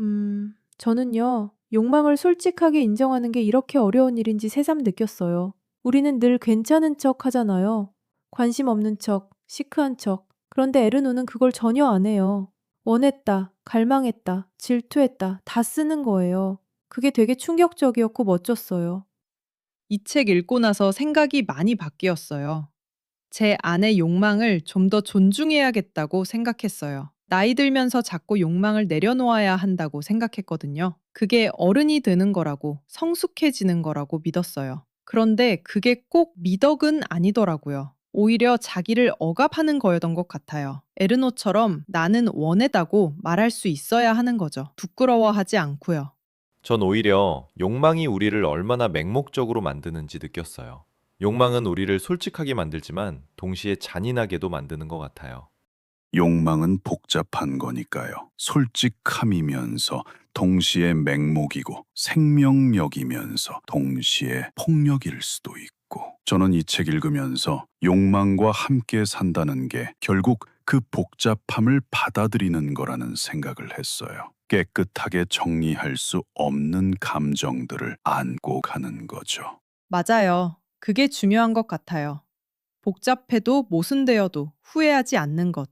음, 저는요, 욕망을 솔직하게 인정하는 게 이렇게 어려운 일인지 새삼 느꼈어요. 우리는 늘 괜찮은 척 하잖아요. 관심 없는 척, 시크한 척. 그런데 에르노는 그걸 전혀 안 해요. 원했다, 갈망했다, 질투했다, 다 쓰는 거예요. 그게 되게 충격적이었고 멋졌어요. 이 책 읽고 나서 생각이 많이 바뀌었어요. 제 안의 욕망을 좀 더 존중해야겠다고 생각했어요. 나이 들면서 자꾸 욕망을 내려놓아야 한다고 생각했거든요. 그게 어른이 되는 거라고, 성숙해지는 거라고 믿었어요. 그런데 그게 꼭 미덕은 아니더라고요. 오히려 자기를 억압하는 거였던 것 같아요. 에르노처럼 나는 원해다고 말할 수 있어야 하는 거죠. 부끄러워하지 않고요. 전 오히려 욕망이 우리를 얼마나 맹목적으로 만드는지 느꼈어요. 욕망은 우리를 솔직하게 만들지만 동시에 잔인하게도 만드는 것 같아요. 욕망은 복잡한 거니까요. 솔직함이면서 동시에 맹목이고 생명력이면서 동시에 폭력일 수도 있고. 저는 이 책 읽으면서 욕망과 함께 산다는 게 결국 그 복잡함을 받아들이는 거라는 생각을 했어요. 깨끗하게 정리할 수 없는 감정들을 안고 가는 거죠. 맞아요. 그게 중요한 것 같아요. 복잡해도 모순되어도 후회하지 않는 것.